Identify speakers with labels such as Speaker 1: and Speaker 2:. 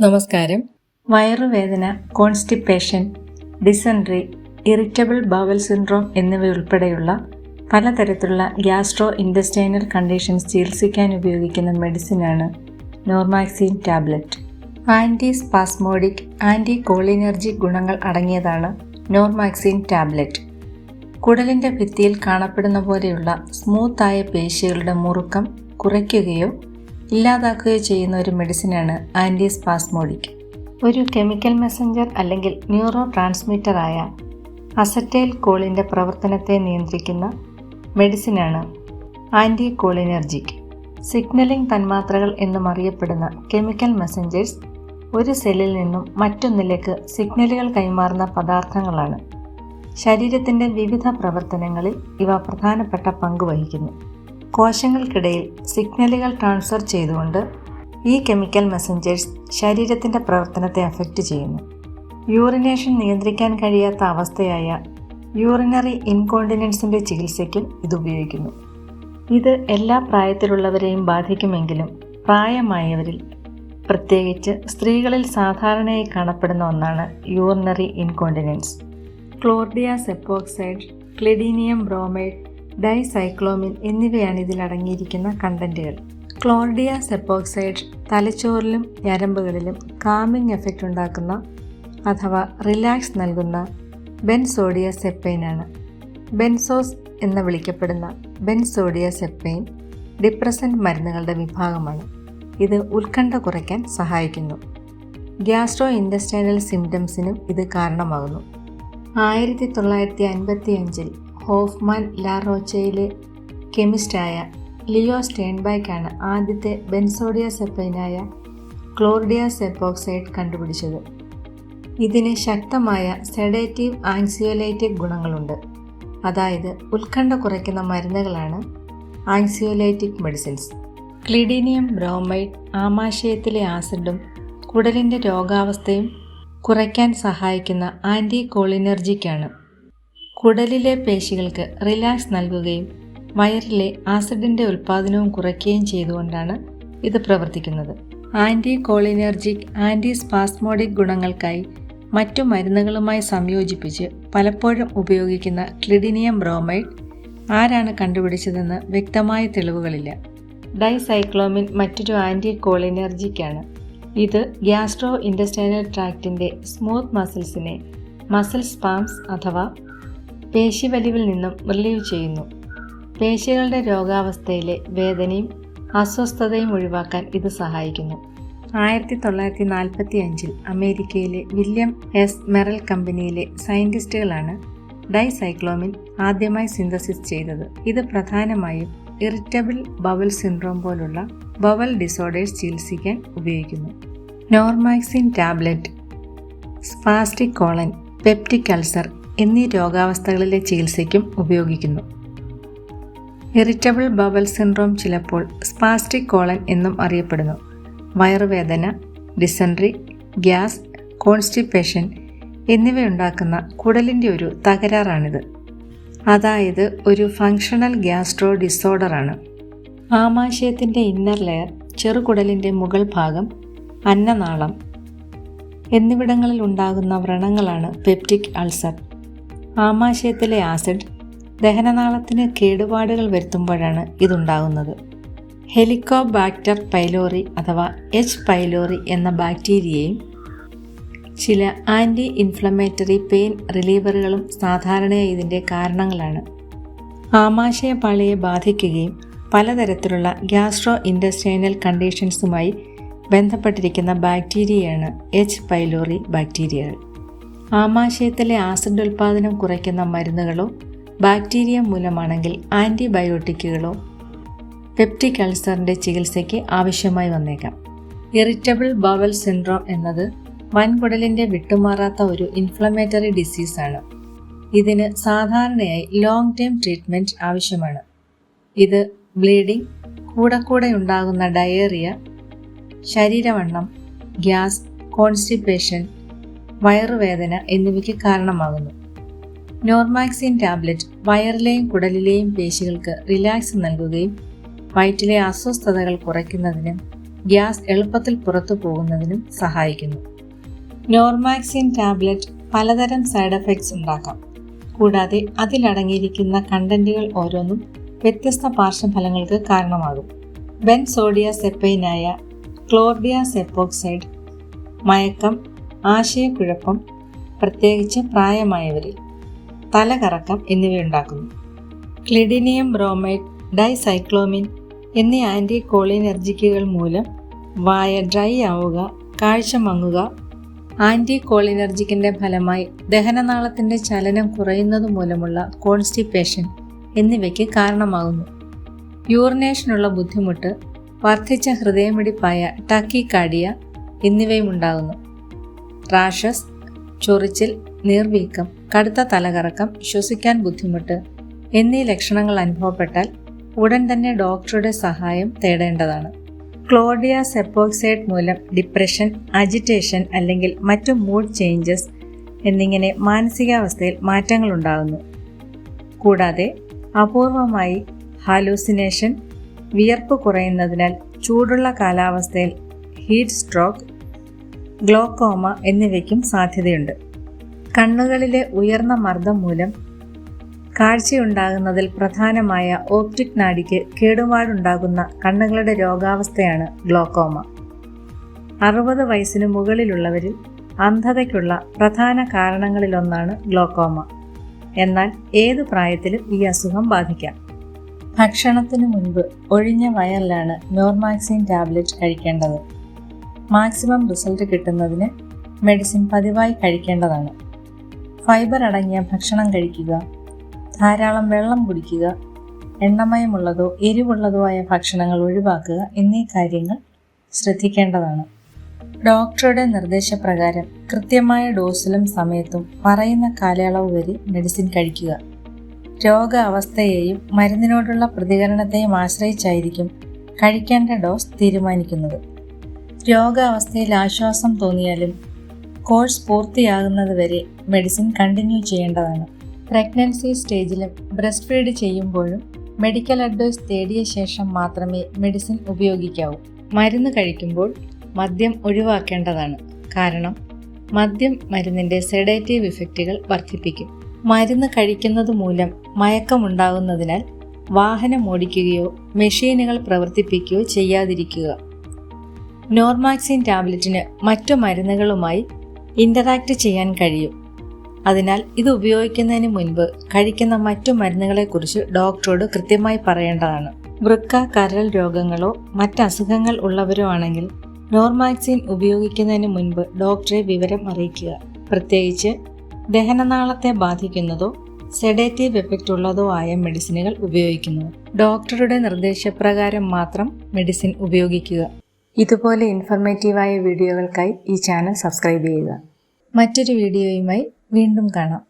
Speaker 1: നമസ്കാരം.
Speaker 2: വയറുവേദന constipation dysentery irritable bowel syndrome എന്നിവയുൾപ്പെടെയുള്ള പലതരത്തിലുള്ള ഗ്യാസ്ട്രോ ഇൻഡസ്റ്റൈനൽ കണ്ടീഷൻസ് ചികിത്സിക്കാൻ ഉപയോഗിക്കുന്ന മെഡിസിനാണ് Normaxin tablet. Antispasmodic anticholinergic ഗുണങ്ങൾ അടങ്ങിയതാണ് നോർമാക്സിൻ ടാബ്ലറ്റ്. കുടലിന്റെ ഭിത്തിയിൽ കാണപ്പെടുന്ന പോലെയുള്ള സ്മൂത്തായ പേശികളുടെ മുറുക്കം കുറയ്ക്കുകയോ ഇല്ലാതാക്കുകയോ ചെയ്യുന്ന ഒരു മെഡിസിനാണ് ആന്റി സ്പാസ്മോഡിക് ഒരു കെമിക്കൽ മെസ്സഞ്ചർ അല്ലെങ്കിൽ ന്യൂറോ ട്രാൻസ്മിറ്ററായ അസറ്റൈൽ കോളിന്റെ പ്രവർത്തനത്തെ നിയന്ത്രിക്കുന്ന മെഡിസിനാണ് ആന്റി കോളിനർജിക് സിഗ്നലിംഗ് തന്മാത്രകൾ എന്നും അറിയപ്പെടുന്ന കെമിക്കൽ മെസ്സഞ്ചേഴ്സ് ഒരു സെല്ലിൽ നിന്നും മറ്റൊന്നിലേക്ക് സിഗ്നലുകൾ കൈമാറുന്ന പദാർത്ഥങ്ങളാണ്. ശരീരത്തിന്റെ വിവിധ പ്രവർത്തനങ്ങളിൽ ഇവ പ്രധാനപ്പെട്ട പങ്ക് വഹിക്കുന്നു. കോശങ്ങൾക്കിടയിൽ സിഗ്നലുകൾ ട്രാൻസ്ഫർ ചെയ്തുകൊണ്ട് ഈ കെമിക്കൽ മെസ്സഞ്ചേഴ്സ് ശരീരത്തിന്റെ പ്രവർത്തനത്തെ അഫക്റ്റ് ചെയ്യുന്നു. യൂറിനേഷൻ നിയന്ത്രിക്കാൻ കഴിയാത്ത അവസ്ഥയായ യൂറിനറി ഇൻകോണ്ടിനൻസിന്റെ ചികിത്സയ്ക്കും ഇത് ഉപയോഗിക്കുന്നു. ഇത് എല്ലാ പ്രായത്തിലുള്ളവരെയും ബാധിക്കുമെങ്കിലും പ്രായമായവരിൽ പ്രത്യേകിച്ച് സ്ത്രീകളിൽ സാധാരണയായി കാണപ്പെടുന്ന ഒന്നാണ് urinary incontinence. Chlordiazepoxide clidinium bromide dicyclomine എന്നിവയാണ് ഇതിൽ അടങ്ങിയിരിക്കുന്ന കണ്ടന്റുകൾ. ക്ലോർഡിയ സെപ്പോക്സൈഡ് തലച്ചോറിലും ഞരമ്പുകളിലും കാമിംഗ് എഫക്റ്റ് ഉണ്ടാക്കുന്ന അഥവാ റിലാക്സ് നൽകുന്ന ബെൻസോഡിയ സെപ്പൈനാണ് ബെൻസോസ് എന്ന് വിളിക്കപ്പെടുന്ന ബെൻസോഡിയ സെപ്പൈൻ ഡിപ്രസന്റ് മരുന്നുകളുടെ വിഭാഗമാണ്. ഇത് ഉത്കണ്ഠ കുറയ്ക്കാൻ സഹായിക്കുന്നു. ഗ്യാസ്ട്രോ ഇൻഡസ്റ്റൈനൽ സിംറ്റംസിനും ഇത് കാരണമാകുന്നു. ആയിരത്തി തൊള്ളായിരത്തി അൻപത്തി അഞ്ചിൽ ഹോഫ്മാൻ ലാറോച്ചയിലെ കെമിസ്റ്റായ ലിയോ സ്റ്റേൺബാക്കാണ് ആദ്യത്തെ ബെൻസോഡിയ സെപ്പൈനായ ക്ലോർഡിയ സെപ്പോക്സൈഡ് കണ്ടുപിടിച്ചത്. ഇതിന് ശക്തമായ സെഡേറ്റീവ് ആൻസിയോലൈറ്റിക് ഗുണങ്ങളുണ്ട്. അതായത് ഉത്കണ്ഠ കുറയ്ക്കുന്ന മരുന്നുകളാണ് ആൻസിയോലൈറ്റിക് മെഡിസിൻസ്. ക്ലിഡീനിയം ബ്രോമൈഡ് ആമാശയത്തിലെ ആസിഡും കുടലിന്റെ രോഗാവസ്ഥയും കുറയ്ക്കാൻ സഹായിക്കുന്ന ആന്റി കോളിനർജിക്കാണ് കുടലിലെ പേശികൾക്ക് റിലാക്സ് നൽകുകയും വയറിലെ ആസിഡിന്റെ ഉൽപ്പാദനവും കുറയ്ക്കുകയും ചെയ്തുകൊണ്ടാണ് ഇത് പ്രവർത്തിക്കുന്നത്. ആന്റി കോളിനർജിക് ആന്റി സ്പാസ്മോഡിക് ഗുണങ്ങൾക്കായി മറ്റു മരുന്നുകളുമായി സംയോജിപ്പിച്ച് പലപ്പോഴും ഉപയോഗിക്കുന്ന ക്ലിഡിനിയം ബ്രോമൈഡ് ആരാണ് കണ്ടുപിടിച്ചതെന്ന് വ്യക്തമായ തെളിവുകളില്ല. ഡൈസൈക്ലോമിൻ മറ്റൊരു ആന്റി കോളിനർജിക്കാണ് ഇത് ഗ്യാസ്ട്രോ ഇൻഡസ്റ്റൈനൽ ട്രാക്റ്റിന്റെ സ്മൂത്ത് മസിൽസിനെ മസിൽ സ്പാംസ് അഥവാ പേശിവലിവിൽ നിന്നും റിലീവ് ചെയ്യുന്നു. പേശികളുടെ രോഗാവസ്ഥയിലെ വേദനയും അസ്വസ്ഥതയും ഒഴിവാക്കാൻ ഇത് സഹായിക്കുന്നു. ആയിരത്തി തൊള്ളായിരത്തി നാൽപ്പത്തി അഞ്ചിൽ അമേരിക്കയിലെ വില്യം എസ്. മെറൽ കമ്പനിയിലെ സയന്റിസ്റ്റുകളാണ് ഡൈസൈക്ലോമിൻ ആദ്യമായി സിന്തസിസ് ചെയ്തത്. ഇത് പ്രധാനമായും ഇറിറ്റബിൾ ബവൽ സിൻഡ്രോം പോലുള്ള ബവൽ ഡിസോർഡേഴ്സ് ചികിത്സിക്കാൻ ഉപയോഗിക്കുന്നു. Normaxin tablet spastic colon peptic ulcer എന്നീ രോഗാവസ്ഥകളിലെ ചികിത്സയ്ക്കും ഉപയോഗിക്കുന്നു. ഇറിറ്റബിൾ ബവൽ സിൻഡ്രോം ചിലപ്പോൾ സ്പാസ്റ്റിക് കോളൻ എന്നും അറിയപ്പെടുന്നു. വയറുവേദന ഡിസൻട്രി ഗ്യാസ് കോൺസ്റ്റിപ്പേഷൻ എന്നിവയുണ്ടാക്കുന്ന കുടലിന്റെ ഒരു തകരാറാണിത്. അതായത് ഒരു ഫങ്ഷണൽ ഗ്യാസ്ട്രോ ഡിസോർഡറാണ്. ആമാശയത്തിന്റെ ഇന്നർ ലെയർ ചെറുകുടലിന്റെ മുകൾ ഭാഗം അന്നനാളം എന്നിവിടങ്ങളിൽ ഉണ്ടാകുന്ന വ്രണങ്ങളാണ് പെപ്റ്റിക് അൾസർ. ആമാശയത്തിലെ ആസിഡ് ദഹനനാളത്തിന് കേടുപാടുകൾ വരുത്തുമ്പോഴാണ് ഇതുണ്ടാകുന്നത്. ഹെലിക്കോബാക്ടർ പൈലോറി അഥവാ എച്ച് പൈലോറി എന്ന ബാക്ടീരിയയും ചില ആന്റി ഇൻഫ്ലമേറ്ററി പെയിൻ റിലീവറുകളും സാധാരണയായി ഇതിന്റെ കാരണങ്ങളാണ്. ആമാശയ പാളിയെ ബാധിക്കുകയും പലതരത്തിലുള്ള ഗ്യാസ്ട്രോ ഇൻഡസ്ട്രൈനൽ കണ്ടീഷൻസുമായി ബന്ധപ്പെട്ടിരിക്കുന്ന ബാക്ടീരിയയാണ് എച്ച് പൈലോറി ബാക്ടീരിയകൾ. ആമാശയത്തിലെ ആസിഡ് ഉൽപ്പാദനം കുറയ്ക്കുന്ന മരുന്നുകളോ ബാക്ടീരിയ മൂലമാണെങ്കിൽ ആന്റിബയോട്ടിക്കുകളോ പെപ്റ്റിക് അൾസറിന്റെ ചികിത്സയ്ക്ക് ആവശ്യമായി വന്നേക്കാം. ഇറിറ്റബിൾ ബവൽ സിൻഡ്രോം എന്നത് വൻകുടലിന്റെ വിട്ടുമാറാത്ത ഒരു ഇൻഫ്ലമേറ്ററി ഡിസീസാണ്. ഇതിന് സാധാരണയായി ലോങ് ടേം ട്രീറ്റ്മെന്റ് ആവശ്യമാണ്. ഇത് ബ്ലീഡിംഗ് കൂടെ കൂടെ ഉണ്ടാകുന്ന ഡയേറിയ ശരീരവണ്ണം ഗ്യാസ് കോൺസ്റ്റിപ്പേഷൻ വയറുവേദന എന്നിവയ്ക്ക് കാരണമാകുന്നു. നോർമാക്സിൻ ടാബ്ലറ്റ് വയറിലെയും കുടലിലെയും പേശികൾക്ക് റിലാക്സ് നൽകുകയും വയറ്റിലെ അസ്വസ്ഥതകൾ കുറയ്ക്കുന്നതിനും ഗ്യാസ് എളുപ്പത്തിൽ പുറത്തു പോകുന്നതിനും സഹായിക്കുന്നു. നോർമാക്സിൻ ടാബ്ലറ്റ് പലതരം സൈഡ് എഫക്ട്സ് ഉണ്ടാക്കാം. കൂടാതെ അതിലടങ്ങിയിരിക്കുന്ന കണ്ടന്റുകൾ ഓരോന്നും വ്യത്യസ്ത പാർശ്വഫലങ്ങൾക്ക് കാരണമാകും. ബെൻസോഡിയ സെപ്പൈനായ ക്ലോർഡിയ സെപ്പോക്സൈഡ് മയക്കം ആശയക്കുഴപ്പം പ്രത്യേകിച്ച് പ്രായമായവരിൽ തലകറക്കം എന്നിവയുണ്ടാക്കുന്നു. ക്ലിഡിനിയം ബ്രോമൈഡ് ഡൈസൈക്ലോമിൻ എന്നീ ആന്റി കോളിനർജിക്കുകൾ മൂലം വായ ഡ്രൈ ആവുക കാഴ്ച മങ്ങുക ആന്റി കോളിനർജിക്കിന്റെ ഫലമായി ദഹനനാളത്തിന്റെ ചലനം കുറയുന്നത് മൂലമുള്ള കോൺസ്റ്റിപ്പേഷൻ എന്നിവയ്ക്ക് കാരണമാകുന്നു. യൂറിനേഷനുള്ള ബുദ്ധിമുട്ട് വർദ്ധിച്ച ഹൃദയമിടിപ്പായ ടക്കിക്കാഡിയ എന്നിവയും ഉണ്ടാകുന്നു റാഷസ് ചൊറിച്ചിൽ നീർവീക്കം കടുത്ത തലകറക്കം ശ്വസിക്കാൻ ബുദ്ധിമുട്ട് എന്നീ ലക്ഷണങ്ങൾ അനുഭവപ്പെട്ടാൽ ഉടൻ തന്നെ ഡോക്ടറുടെ സഹായം തേടേണ്ടതാണ്. ക്ലോഡിയ സെപ്പോക്സൈഡ് മൂലം ഡിപ്രഷൻ അജിറ്റേഷൻ അല്ലെങ്കിൽ മറ്റു മൂഡ് ചേഞ്ചസ് എന്നിങ്ങനെ മാനസികാവസ്ഥയിൽ മാറ്റങ്ങൾ ഉണ്ടാകുന്നു. കൂടാതെ അപൂർവമായി ഹാലൂസിനേഷൻ വിയർപ്പ് കുറയുന്നതിനാൽ ചൂടുള്ള കാലാവസ്ഥയിൽ ഹീറ്റ് സ്ട്രോക്ക് ഗ്ലോക്കോമ എന്നിവയ്ക്കും സാധ്യതയുണ്ട്. കണ്ണുകളിലെ ഉയർന്ന മർദ്ദം മൂലം കാഴ്ചയുണ്ടാകുന്നതിൽ പ്രധാനമായ ഓപ്റ്റിക് നാഡിക്ക് കേടുപാടുണ്ടാകുന്ന കണ്ണുകളുടെ രോഗാവസ്ഥയാണ് ഗ്ലോക്കോമ. അറുപത് വയസ്സിന് മുകളിലുള്ളവരിൽ അന്ധതയ്ക്കുള്ള പ്രധാന കാരണങ്ങളിലൊന്നാണ് ഗ്ലോക്കോമ. എന്നാൽ ഏതു പ്രായത്തിലും ഈ അസുഖം ബാധിക്കാം. ഭക്ഷണത്തിനു മുൻപ് ഒഴിഞ്ഞ വയറിലാണ് നോർമാക്സിൻ ടാബ്ലറ്റ് കഴിക്കേണ്ടത്. മാക്സിമം റിസൾട്ട് കിട്ടുന്നതിന് മെഡിസിൻ പതിവായി കഴിക്കേണ്ടതാണ്. ഫൈബർ അടങ്ങിയ ഭക്ഷണം കഴിക്കുക ധാരാളം വെള്ളം കുടിക്കുക എണ്ണമയമുള്ളതോ എരിവുള്ളതോ ആയ ഭക്ഷണങ്ങൾ ഒഴിവാക്കുക എന്നീ കാര്യങ്ങൾ ശ്രദ്ധിക്കേണ്ടതാണ്. ഡോക്ടറുടെ നിർദ്ദേശപ്രകാരം കൃത്യമായ ഡോസിലും സമയത്തും പറയുന്ന കാലയളവ് വരെ മെഡിസിൻ കഴിക്കുക. രോഗാവസ്ഥയെയും മരുന്നിനോടുള്ള പ്രതികരണത്തെയും ആശ്രയിച്ചായിരിക്കും കഴിക്കേണ്ട ഡോസ് തീരുമാനിക്കുന്നത്. രോഗാവസ്ഥയിൽ ആശ്വാസം തോന്നിയാലും കോഴ്സ് പൂർത്തിയാകുന്നതുവരെ മെഡിസിൻ കണ്ടിന്യൂ ചെയ്യേണ്ടതാണ്. പ്രഗ്നൻസി സ്റ്റേജിലും ബ്രസ്റ്റ് ഫീഡ് ചെയ്യുമ്പോഴും മെഡിക്കൽ അഡ്വൈസ് തേടിയ ശേഷം മാത്രമേ മെഡിസിൻ ഉപയോഗിക്കാവൂ. മരുന്ന് കഴിക്കുമ്പോൾ മദ്യം ഒഴിവാക്കേണ്ടതാണ്. കാരണം മദ്യം മരുന്നിന്റെ സെഡേറ്റീവ് ഇഫക്റ്റുകൾ വർദ്ധിപ്പിക്കും. മരുന്ന് കഴിക്കുന്നത് മൂലം മയക്കമുണ്ടാകുന്നതിനാൽ വാഹനം ഓടിക്കുകയോ മെഷീനുകൾ പ്രവർത്തിപ്പിക്കുകയോ ചെയ്യാതിരിക്കുക. നോർമാക്സിൻ ടാബ്ലറ്റിന് മറ്റു മരുന്നുകളുമായി ഇന്ററാക്ട് ചെയ്യാൻ കഴിയും. അതിനാൽ ഇത് ഉപയോഗിക്കുന്നതിന് മുൻപ് കഴിക്കുന്ന മറ്റു മരുന്നുകളെക്കുറിച്ച് ഡോക്ടറോട് കൃത്യമായി പറയേണ്ടതാണ്. വൃക്ക കരൾ രോഗങ്ങളോ മറ്റ് അസുഖങ്ങൾ ഉള്ളവരോ ആണെങ്കിൽ നോർമാക്സിൻ ഉപയോഗിക്കുന്നതിന് മുൻപ് ഡോക്ടറെ വിവരം അറിയിക്കുക. പ്രത്യേകിച്ച് ദഹനനാളത്തെ ബാധിക്കുന്നതോ സെഡേറ്റീവ് എഫക്റ്റ് ഉള്ളതോ ആയ മെഡിസിനുകൾ ഉപയോഗിക്കുന്നു. ഡോക്ടറുടെ നിർദ്ദേശപ്രകാരം മാത്രം മെഡിസിൻ ഉപയോഗിക്കുക. ഇതുപോലെ ഇൻഫർമേറ്റീവായ വീഡിയോകൾക്കായി ഈ ചാനൽ സബ്സ്ക്രൈബ് ചെയ്യുക. മറ്റൊരു വീഡിയോയുമായി വീണ്ടും കാണാം.